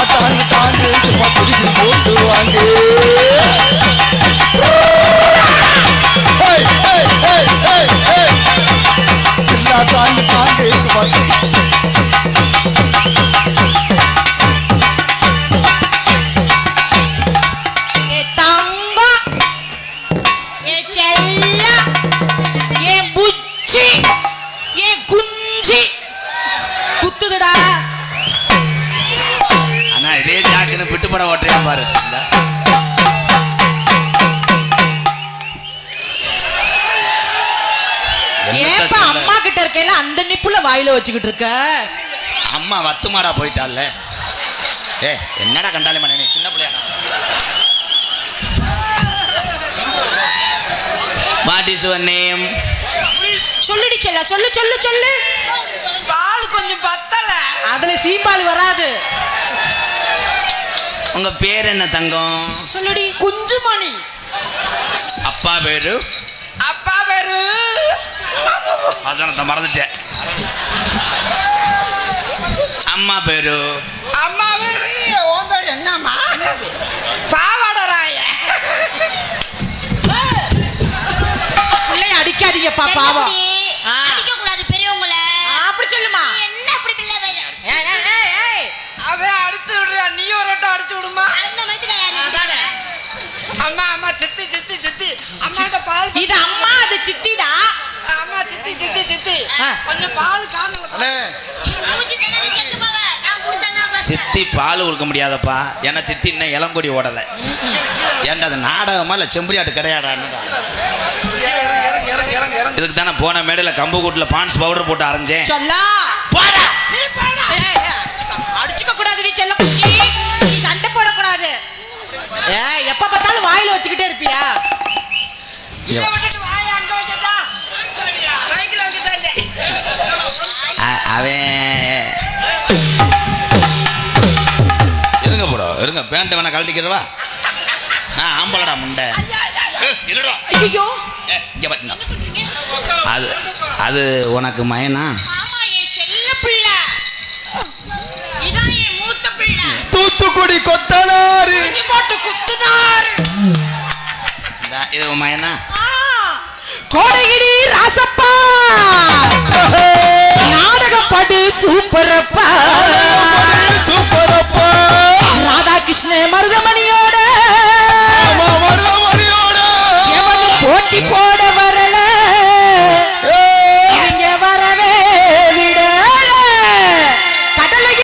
இல்லா தாங்கு சும்மா திருப்பி போட்டு வாங்கு. ஏய், சும்மா ஏ குஞ்சி. விட்டு படம் ஓட்டுறியா பாரு ஏப்பா சொல்ல? அம்மா கிட்ட இருக்கையில அந்த நிப்புல வாயில வச்சுக்கிட்டு இருக்க? அம்மா வத்துமாடா போயிட்டால ஏ என்னடா கண்டாலே நீ சின்ன பிள்ளையாடா வாட் இஸ் யுவர் நேம் சொல்லுடி செல்ல சொல்லு சொல்லு சொல்லு. பால் கொஞ்சம் பத்தல. அதுல சீம்பால் வராது. உங்க பேர் என்ன தங்கம்? சொல்லுடி. குஞ்சுமணி. அப்பா பேரு? அப்பா பேரு? வசனத்தை மறந்துட்டேன். அம்மா பேரு? அம்மா பேரு. உன் பேரு என்னம்மா? பாவாடராய பிள்ளைய அடிக்காதீங்கப்பா பாவம். விடுமா. அம்மா அம்மா சித்தி சித்தி சித்தி. அம்மாட்ட பால் இது அம்மா அது சித்திடா? அம்மா சித்தி சித்தி சித்தி. கொஞ்சம் பால் செத்து போவ? நான் கொடுத்தேன்னா பாத்து. சித்தி பால் கொடுக்க முடியாதப்பா. ஏன்னா சித்தி இன்னும் இளங்கொடி ஓடலை. ஏன்டா அது நாடகமா இல்லை செம்பரியாட்டு கிடையாடான்னுடா இதுக்கு தானே போன மேடையில் கம்பு கூட்டில் பான்ஸ் பவுடர் போட்டு அரைஞ்சேன். சொல்லா. போடா. நீ போடா. ஏய், ஏய், அடிச்சுக்க. அடிச்சுக்க கூடாது நீ செல்ல எப்ப பார்த்தாலும் வாயில வச்சுக்கிட்டே இருப்பியா? அவன் இருங்க ப்ரோ இருங்க. பேண்ட்டை வேணா கழட்டிக்கிறவா? நான் ஆம்பளடா முண்டை. ஐயோ இங்க அது அது உனக்கு மயனா? கோடகிரி ராசப்பா. நாடகப்பாடு சூப்பரப்பா. சூப்பரப்பா. ராதாகிருஷ்ண மருதமணியோட. போட்டி போட